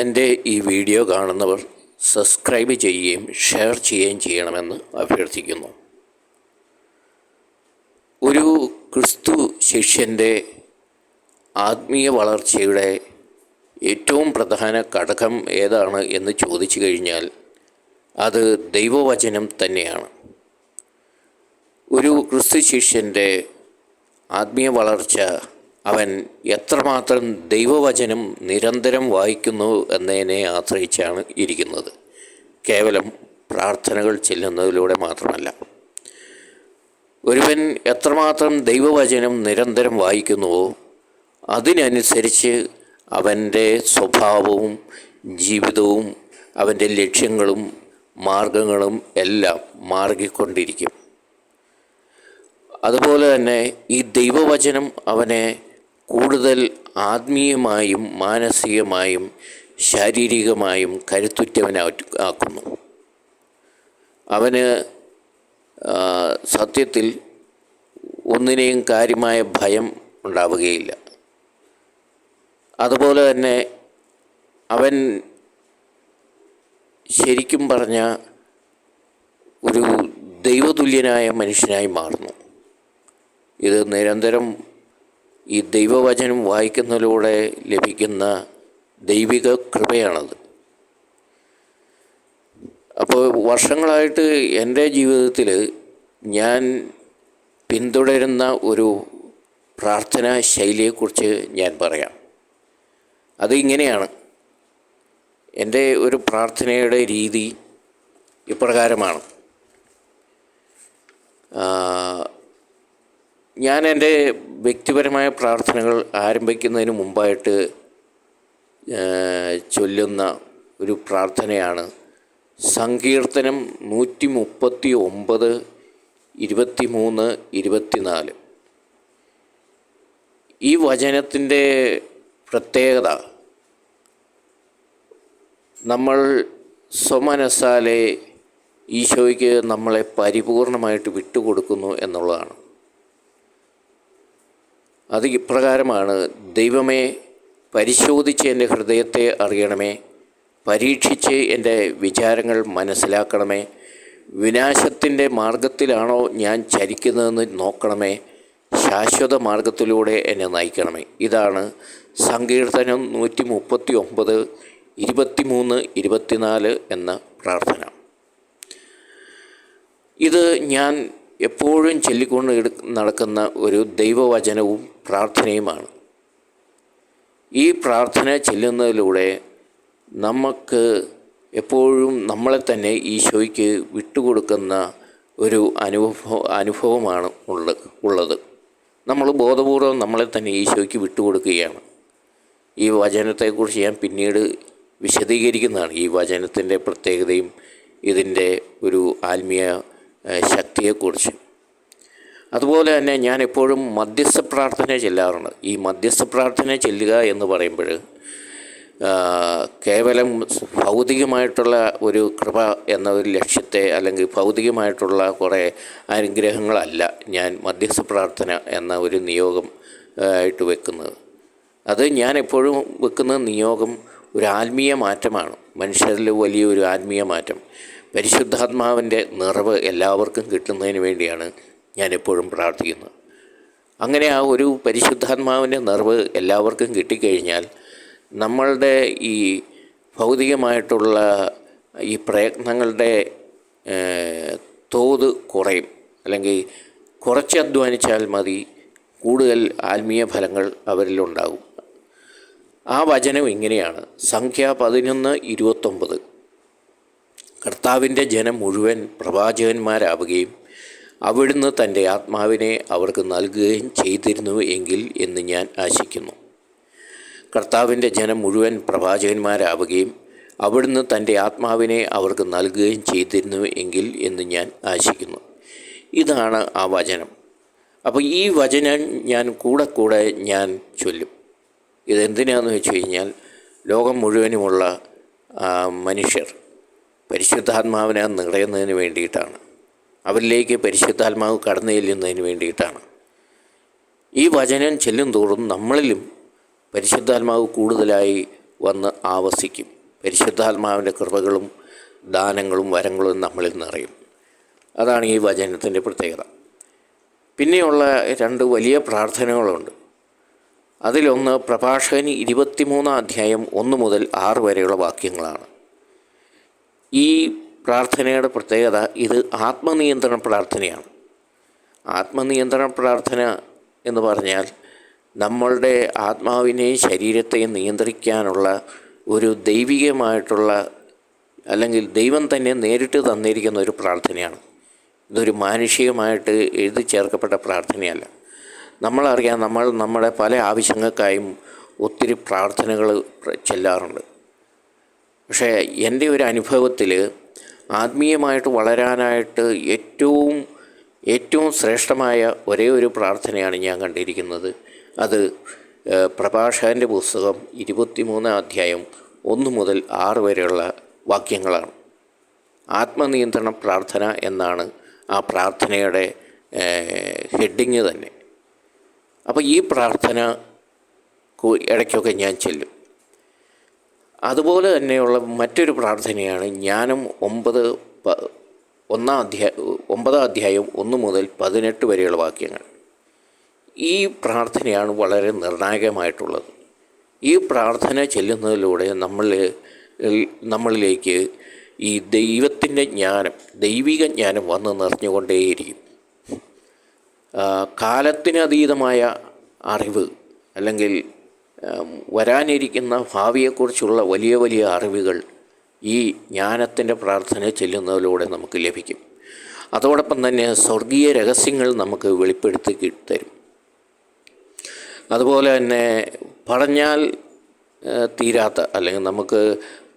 എന്റെ ഈ വീഡിയോ കാണുന്നവർ സബ്സ്ക്രൈബ് ചെയ്യുകയും ഷെയർ ചെയ്യുകയും ചെയ്യണമെന്ന് അഭ്യർത്ഥിക്കുന്നു. ഒരു ക്രിസ്തു ശിഷ്യന്റെ ആത്മീയ വളർച്ചയുടെ ഏറ്റവും പ്രധാന ഘടകം ഏതാണ് എന്ന് ചോദിച്ചു കഴിഞ്ഞാൽ അത് ദൈവവചനം തന്നെയാണ്. ഒരു ക്രിസ്തു ശിഷ്യന്റെ ആത്മീയ വളർച്ച അവൻ എത്രമാത്രം ദൈവവചനം നിരന്തരം വായിക്കുന്നു എന്നതിനെ ആശ്രയിച്ചാണ് ഇരിക്കുന്നത്. കേവലം പ്രാർത്ഥനകൾ ചെല്ലുന്നതിലൂടെ മാത്രമല്ല. ഒരുവൻ എത്രമാത്രം ദൈവവചനം നിരന്തരം വായിക്കുന്നുവോ അതിനനുസരിച്ച് അവന്റെ സ്വഭാവവും ജീവിതവും അവന്റെ ലക്ഷ്യങ്ങളും മാർഗങ്ങളും എല്ലാം മാറിക്കൊണ്ടിരിക്കും. അതുപോലെ തന്നെ ഈ ദൈവവചനം അവനെ കൂടുതൽ ആത്മീയമായും മാനസികമായും ശാരീരികമായും കരുത്തുറ്റവനാക്കുന്നു അവന് സത്യത്തിൽ ഒന്നിനെയും കാര്യമായ ഭയം ഉണ്ടാവുകയില്ല. അതുപോലെ തന്നെ അവൻ ശരിക്കും പറഞ്ഞ ഒരു ദൈവതുല്യനായ മനുഷ്യനായി മാറുന്നു. ഇത് നിരന്തരം ഈ ദൈവവചനം വായിക്കുന്നതിലൂടെ ലഭിക്കുന്ന ദൈവിക കൃപയാണത്. അപ്പോൾ വർഷങ്ങളായിട്ട് എന്റെ ജീവിതത്തിൽ ഞാൻ പിന്തുടരുന്ന ഒരു പ്രാർത്ഥനാ ശൈലിയെക്കുറിച്ച് ഞാൻ പറയാം. അത് ഇങ്ങനെയാണ്. എന്റെ ഒരു പ്രാർത്ഥനയുടെ രീതി ഇപ്രകാരമാണ്. ഞാൻ എന്റെ വ്യക്തിപരമായ പ്രാർത്ഥനകൾ ആരംഭിക്കുന്നതിന് മുമ്പായിട്ട് ചൊല്ലുന്ന ഒരു പ്രാർത്ഥനയാണ്. സങ്കീർത്തനം നൂറ്റി മുപ്പത്തി ഒമ്പത് ഇരുപത്തി മൂന്ന് ഇരുപത്തിനാല്. ഈ വചനത്തിന്റെ പ്രത്യേകത നമ്മൾ സ്വമനസാലെ ഈശോയ്ക്ക് നമ്മളെ പരിപൂർണമായിട്ട് വിട്ടുകൊടുക്കുന്നു എന്നുള്ളതാണ്. അത് ഇപ്രകാരമാണ്. ദൈവമേ പരിശോധിച്ച് എന്റെ ഹൃദയത്തെ അറിയണമേ. പരീക്ഷിച്ച് എന്റെ വിചാരങ്ങൾ മനസ്സിലാക്കണമേ. വിനാശത്തിന്റെ മാർഗത്തിലാണോ ഞാൻ ചരിക്കുന്നതെന്ന് നോക്കണമേ. ശാശ്വത മാർഗത്തിലൂടെ എന്നെ നയിക്കണമേ. ഇതാണ് സങ്കീർത്തനം നൂറ്റി മുപ്പത്തി ഒമ്പത് ഇരുപത്തിമൂന്ന് ഇരുപത്തിനാല് എന്ന പ്രാർത്ഥന. ഇത് ഞാൻ എപ്പോഴും ചൊല്ലിക്കൊണ്ട് നടക്കുന്ന ഒരു ദൈവവചനവും പ്രാർത്ഥനയുമാണ്. ഈ പ്രാർത്ഥന ചെല്ലുന്നതിലൂടെ നമുക്ക് എപ്പോഴും നമ്മളെ തന്നെ ഈശോയ്ക്ക് വിട്ടുകൊടുക്കുന്ന ഒരു അനുഭവ അനുഭവമാണ് ഉള്ള ഉള്ളത്. നമ്മൾ ബോധപൂർവം നമ്മളെ തന്നെ ഈശോയ്ക്ക് വിട്ടുകൊടുക്കുകയാണ്. ഈ വചനത്തെക്കുറിച്ച് ഞാൻ പിന്നീട് വിശദീകരിക്കുന്നതാണ്. ഈ വചനത്തിന്റെ പ്രത്യേകതയും ഇതിന്റെ ഒരു ആത്മീയ ശക്തിയെക്കുറിച്ച്. അതുപോലെ തന്നെ ഞാൻ എപ്പോഴും മധ്യസ്ഥ പ്രാർത്ഥന ചെല്ലാറുണ്ട്. ഈ മധ്യസ്ഥ പ്രാർത്ഥന ചെല്ലുക എന്ന് പറയുമ്പോൾ കേവലം ഭൗതികമായിട്ടുള്ള ഒരു കൃപ എന്ന ഒരു ലക്ഷ്യത്തെ അല്ലെങ്കിൽ ഭൗതികമായിട്ടുള്ള കുറേ അനുഗ്രഹങ്ങളല്ല ഞാൻ മധ്യസ്ഥ പ്രാർത്ഥന എന്ന ഒരു നിയോഗം ആയിട്ട് വെക്കുന്നത്. അത് ഞാൻ എപ്പോഴും വെക്കുന്ന നിയോഗം ഒരു ആത്മീയ മാറ്റമാണ്. മനുഷ്യരിൽ വലിയൊരു ആത്മീയ മാറ്റം. പരിശുദ്ധാത്മാവിന്റെ നിറവ് എല്ലാവർക്കും കിട്ടുന്നതിന് വേണ്ടിയാണ് ഞാൻ എപ്പോഴും പ്രാർത്ഥിക്കുന്നത്. അങ്ങനെ ആ ഒരു പരിശുദ്ധാത്മാവിന്റെ നിറവ് എല്ലാവർക്കും കിട്ടിക്കഴിഞ്ഞാൽ നമ്മളുടെ ഈ ഭൗതികമായിട്ടുള്ള ഈ പ്രയത്നങ്ങളുടെ തോത് കുറയും. അല്ലെങ്കിൽ കുറച്ച് അധ്വാനിച്ചാൽ മതി കൂടുതൽ ആത്മീയ ഫലങ്ങൾ അവരിലുണ്ടാകും ആ വചനം ഇങ്ങനെയാണ്. സംഖ്യ പതിനൊന്ന് ഇരുപത്തൊമ്പത്. കർത്താവിന്റെ ജനം മുഴുവൻ പ്രവാചകന്മാരാവുകയും അവിടുന്ന് തന്റെ ആത്മാവിനെ അവർക്ക് നൽകുകയും ചെയ്തിരുന്നു എങ്കിൽ എന്ന് ഞാൻ ആശിക്കുന്നു. കർത്താവിന്റെ ജനം മുഴുവൻ പ്രവാചകന്മാരാവുകയും അവിടുന്ന് തന്റെ ആത്മാവിനെ അവർക്ക് നൽകുകയും ചെയ്തിരുന്നു എങ്കിൽ എന്ന് ഞാൻ ആശിക്കുന്നു. ഇതാണ് ആ വചനം. അപ്പോൾ ഈ വചനം ഞാൻ കൂടെ കൂടെ ഞാൻ ചൊല്ലും. ഇതെന്തിനാന്ന് വെച്ച് കഴിഞ്ഞാൽ ലോകം മുഴുവനുമുള്ള മനുഷ്യർ പരിശുദ്ധാത്മാവിനെ നിറയുന്നതിന് വേണ്ടിയിട്ടാണ്. അവരിലേക്ക് പരിശുദ്ധാത്മാവ് കടന്നു ചെല്ലുന്നതിന് വേണ്ടിയിട്ടാണ്. ഈ വചനം ചെല്ലും തോറും നമ്മളിലും പരിശുദ്ധാത്മാവ് കൂടുതലായി വന്ന് ആവസിക്കും. പരിശുദ്ധാത്മാവിന്റെ കൃപകളും ദാനങ്ങളും വരങ്ങളും നമ്മളിൽ നിറയും. അതാണ് ഈ വചനത്തിന്റെ പ്രത്യേകത. പിന്നെയുള്ള രണ്ട് വലിയ പ്രാർത്ഥനകളുണ്ട്. അതിലൊന്ന് പ്രഭാഷകൻ ഇരുപത്തിമൂന്നാം അധ്യായം ഒന്ന് മുതൽ ആറ് വരെയുള്ള വാക്യങ്ങളാണ്. ഈ പ്രാർത്ഥനയുടെ പ്രത്യേകത ഇത് ആത്മനിയന്ത്രണ പ്രാർത്ഥനയാണ്. ആത്മനിയന്ത്രണ പ്രാർത്ഥന എന്ന് പറഞ്ഞാൽ നമ്മളുടെ ആത്മാവിനെയും ശരീരത്തെയും നിയന്ത്രിക്കാനുള്ള ഒരു ദൈവികമായിട്ടുള്ള അല്ലെങ്കിൽ ദൈവം തന്നെ നേരിട്ട് തന്നിരിക്കുന്ന ഒരു പ്രാർത്ഥനയാണ്. ഇതൊരു മാനുഷികമായിട്ട് എഴുതി ചേർക്കപ്പെട്ട പ്രാർത്ഥനയല്ല. നമ്മളറിയാം നമ്മൾ നമ്മുടെ പല ആവശ്യങ്ങൾക്കായും ഒത്തിരി പ്രാർത്ഥനകൾ ചെല്ലാറുണ്ട്. പക്ഷേ എന്റെ ഒരു അനുഭവത്തിൽ ആത്മീയമായിട്ട് വളരാനായിട്ട് ഏറ്റവും ഏറ്റവും ശ്രേഷ്ഠമായ ഒരേ ഒരു പ്രാർത്ഥനയാണ് ഞാൻ കണ്ടിരിക്കുന്നത്. അത് പ്രഭാഷകന്റെ പുസ്തകം ഇരുപത്തിമൂന്നാം അധ്യായം ഒന്ന് മുതൽ ആറ് വരെയുള്ള വാക്യങ്ങളാണ്. ആത്മനിയന്ത്രണ പ്രാർത്ഥന എന്നാണ് ആ പ്രാർത്ഥനയുടെ ഹെഡിങ് തന്നെ. അപ്പോൾ ഈ പ്രാർത്ഥന ഇടയ്ക്കൊക്കെ ഞാൻ ചെല്ലും. അതുപോലെ തന്നെയുള്ള മറ്റൊരു പ്രാർത്ഥനയാണ് ജ്ഞാനം ഒമ്പത് ഒന്നാം അധ്യായ ഒമ്പതാം അധ്യായം ഒന്ന് മുതൽ പതിനെട്ട് വരെയുള്ള വാക്യങ്ങൾ. ഈ പ്രാർത്ഥനയാണ് വളരെ നിർണായകമായിട്ടുള്ളത്. ഈ പ്രാർത്ഥന ചെല്ലുന്നതിലൂടെ നമ്മൾ നമ്മളിലേക്ക് ഈ ദൈവത്തിന്റെ ജ്ഞാനം ദൈവിക ജ്ഞാനം വന്ന് നിറഞ്ഞുകൊണ്ടേയിരിക്കും. കാലത്തിനതീതമായ അറിവ് അല്ലെങ്കിൽ വരാനിരിക്കുന്ന ഭാവിയെക്കുറിച്ചുള്ള വലിയ വലിയ അറിവുകൾ ഈ ജ്ഞാനത്തിന്റെ പ്രാർത്ഥന ചെല്ലുന്നതിലൂടെ നമുക്ക് ലഭിക്കും. അതോടൊപ്പം തന്നെ സ്വർഗീയ രഹസ്യങ്ങൾ നമുക്ക് വെളിപ്പെടുത്തി തരും. അതുപോലെ തന്നെ പറഞ്ഞാൽ തീരാത്ത അല്ലെങ്കിൽ നമുക്ക്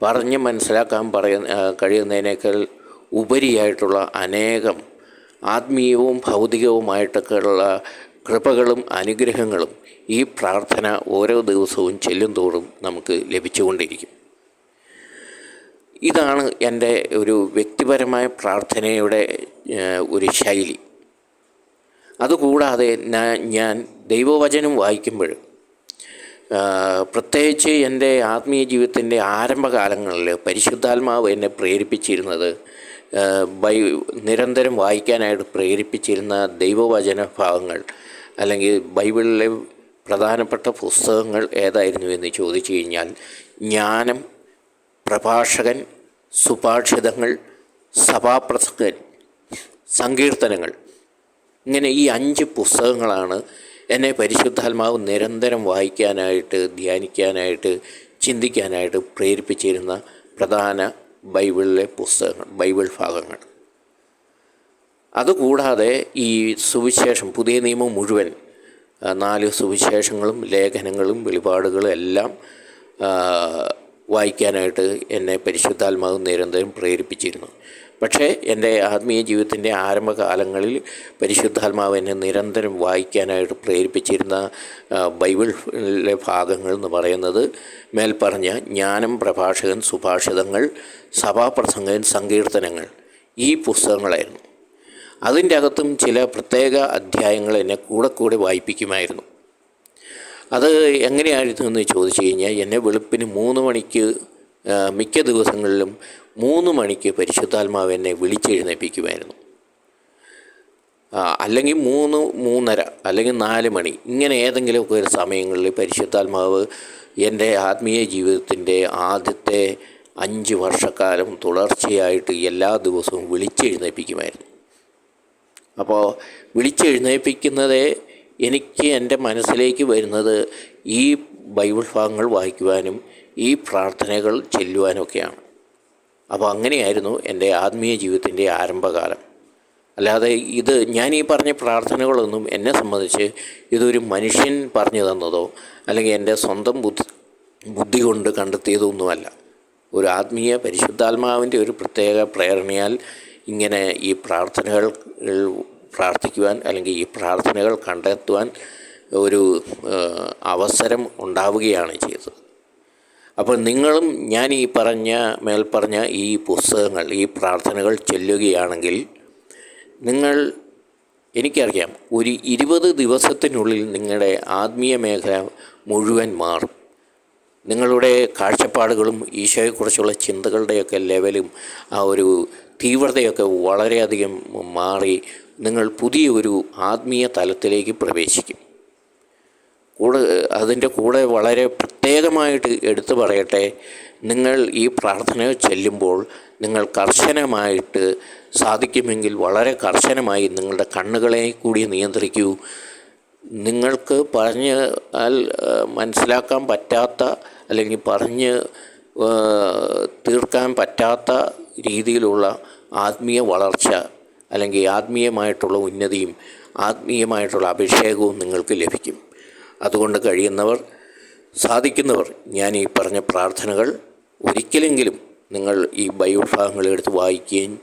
പറഞ്ഞ് മനസ്സിലാക്കാൻ പറയ കഴിയുന്നതിനേക്കാൾ ഉപരിയായിട്ടുള്ള അനേകം ആത്മീയവും ഭൗതികവുമായിട്ടൊക്കെയുള്ള കൃപകളും അനുഗ്രഹങ്ങളും ഈ പ്രാർത്ഥന ഓരോ ദിവസവും ചെല്ലും തോറും നമുക്ക് ലഭിച്ചുകൊണ്ടിരിക്കും. ഇതാണ് എന്റെ ഒരു വ്യക്തിപരമായ പ്രാർത്ഥനയുടെ ഒരു ശൈലി. അതുകൂടാതെ ഞാൻ ദൈവവചനം വായിക്കുമ്പോൾ പ്രത്യേകിച്ച് എന്റെ ആത്മീയ ജീവിതത്തിന്റെ ആരംഭകാലങ്ങളിൽ പരിശുദ്ധാത്മാവ് എന്നെ പ്രേരിപ്പിച്ചിരുന്നത് ബൈ നിരന്തരം വായിക്കാനായിട്ട് പ്രേരിപ്പിച്ചിരുന്ന ദൈവവചന ഭാഗങ്ങൾ അല്ലെങ്കിൽ ബൈബിളിലെ പ്രധാനപ്പെട്ട പുസ്തകങ്ങൾ ഏതായിരുന്നു എന്ന് ചോദിച്ചു കഴിഞ്ഞാൽ ജ്ഞാനം പ്രഭാഷകൻ സുഭാഷിതങ്ങൾ സഭാപ്രസംഗൻ സങ്കീർത്തനങ്ങൾ. ഇങ്ങനെ ഈ അഞ്ച് പുസ്തകങ്ങളാണ് എന്നെ പരിശുദ്ധാത്മാവ് നിരന്തരം വായിക്കാനായിട്ട് ധ്യാനിക്കാനായിട്ട് ചിന്തിക്കാനായിട്ട് പ്രേരിപ്പിച്ചിരുന്ന പ്രധാന ബൈബിളിലെ പുസ്തകങ്ങൾ ബൈബിൾ ഭാഗങ്ങൾ. അതുകൂടാതെ ഈ സുവിശേഷം പുതിയ നിയമം മുഴുവൻ നാല് സുവിശേഷങ്ങളും ലേഖനങ്ങളും വെളിപാടുകളും എല്ലാം വായിക്കാനായിട്ട് എന്നെ പരിശുദ്ധാത്മാവ് നിരന്തരം പ്രേരിപ്പിച്ചിരുന്നു. പക്ഷേ എന്റെ ആത്മീയ ജീവിതത്തിന്റെ ആരംഭകാലങ്ങളിൽ പരിശുദ്ധാത്മാവ് എന്നെ നിരന്തരം വായിക്കാനായിട്ട് പ്രേരിപ്പിച്ചിരുന്ന ബൈബിളിലെ ഭാഗങ്ങൾ എന്ന് പറയുന്നത് മേൽപ്പറഞ്ഞ ജ്ഞാനം പ്രഭാഷകൻ സുഭാഷിതങ്ങൾ സഭാപ്രസംഗൻ സങ്കീർത്തനങ്ങൾ ഈ പുസ്തകങ്ങളായിരുന്നു. അതിന്റെ അകത്തും ചില പ്രത്യേക അധ്യായങ്ങൾ എന്നെ കൂടെ കൂടെ വായിപ്പിക്കുമായിരുന്നു. അത് എങ്ങനെയായിരുന്നു എന്ന് ചോദിച്ചു കഴിഞ്ഞാൽ എന്നെ വെളുപ്പിന് മൂന്ന് മണിക്ക് മിക്ക ദിവസങ്ങളിലും മൂന്ന് മണിക്ക് പരിശുദ്ധാത്മാവ് എന്നെ വിളിച്ചെഴുന്നേൽപ്പിക്കുമായിരുന്നു ആ, അല്ലെങ്കിൽ മൂന്ന് മൂന്നര അല്ലെങ്കിൽ നാല് മണി ഇങ്ങനെ ഏതെങ്കിലുമൊക്കെ ഒരു സമയങ്ങളിൽ പരിശുദ്ധാത്മാവ് എന്റെ ആത്മീയ ജീവിതത്തിന്റെ ആദ്യത്തെ അഞ്ച് വർഷക്കാലം തുടർച്ചയായിട്ട് എല്ലാ ദിവസവും വിളിച്ചെഴുന്നേൽപ്പിക്കുമായിരുന്നു അപ്പോൾ വിളിച്ചെഴുന്നേൽപ്പിക്കുന്നത് എനിക്ക് എന്റെ മനസ്സിലേക്ക് വരുന്നത് ഈ ബൈബിൾ ഭാഗങ്ങൾ വായിക്കുവാനും ഈ പ്രാർത്ഥനകൾ ചെല്ലുവാനൊക്കെയാണ് അപ്പോൾ അങ്ങനെയായിരുന്നു എന്റെ ആത്മീയ ജീവിതത്തിന്റെ ആരംഭകാലം. അല്ലാതെ ഇത് ഞാൻ ഈ പറഞ്ഞ പ്രാർത്ഥനകളൊന്നും എന്നെ സംബന്ധിച്ച് ഇതൊരു മനുഷ്യൻ പറഞ്ഞു തന്നതോ അല്ലെങ്കിൽ എന്റെ സ്വന്തം ബുദ്ധി ബുദ്ധി കൊണ്ട് കണ്ടെത്തിയതൊന്നുമല്ല. ഒരു ആത്മീയ പരിശുദ്ധാത്മാവിന്റെ ഒരു പ്രത്യേക പ്രേരണയാൽ ഇങ്ങനെ ഈ പ്രാർത്ഥനകൾ പ്രാർത്ഥിക്കുവാൻ അല്ലെങ്കിൽ ഈ പ്രാർത്ഥനകൾ കണ്ടെത്തുവാൻ ഒരു അവസരം ഉണ്ടാവുകയാണ് ചെയ്തത്. അപ്പോൾ നിങ്ങളും ഞാൻ ഈ പറഞ്ഞ മേൽപ്പറഞ്ഞ ഈ പുസ്തകങ്ങൾ ഈ പ്രാർത്ഥനകൾ ചെല്ലുകയാണെങ്കിൽ നിങ്ങൾ എനിക്കറിയാം ഒരു ഇരുപത് ദിവസത്തിനുള്ളിൽ നിങ്ങളുടെ ആത്മീയ മേഖല മുഴുവൻ മാറും. നിങ്ങളുടെ കാഴ്ചപ്പാടുകളും ഈശോയെക്കുറിച്ചുള്ള ചിന്തകളുടെയൊക്കെ ലെവലും ആ ഒരു തീവ്രതയൊക്കെ വളരെയധികം മാറി നിങ്ങൾ പുതിയ ഒരു ആത്മീയ തലത്തിലേക്ക് പ്രവേശിക്കും. കൂടെ അതിന്റെ കൂടെ വളരെ പ്രത്യേകമായിട്ട് എടുത്തു പറയട്ടെ. നിങ്ങൾ ഈ പ്രാർത്ഥന ചെല്ലുമ്പോൾ നിങ്ങൾ കർശനമായിട്ട് സാധിക്കുമെങ്കിൽ വളരെ കർശനമായി നിങ്ങളുടെ കണ്ണുകളെ കൂടി നിയന്ത്രിക്കൂ. നിങ്ങൾക്ക് പറഞ്ഞ് മനസ്സിലാക്കാൻ പറ്റാത്ത അല്ലെങ്കിൽ പറഞ്ഞ് തീർക്കാൻ പറ്റാത്ത രീതിയിലുള്ള ആത്മീയ വളർച്ച അല്ലെങ്കിൽ ആത്മീയമായിട്ടുള്ള ഉന്നതിയും ആത്മീയമായിട്ടുള്ള അഭിഷേകവും നിങ്ങൾക്ക് ലഭിക്കും. അതുകൊണ്ട് കഴിയുന്നവർ സാധിക്കുന്നവർ ഞാൻ ഈ പറഞ്ഞ പ്രാർത്ഥനകൾ ഒരിക്കലെങ്കിലും നിങ്ങൾ ഈ ബൈബിൾ എടുത്ത് വായിക്കുകയും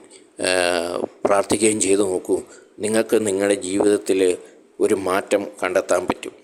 പ്രാർത്ഥിക്കുകയും ചെയ്തു നോക്കൂ. നിങ്ങൾക്ക് നിങ്ങളുടെ ജീവിതത്തിൽ ഒരു മാറ്റം കണ്ടെത്താൻ പറ്റും.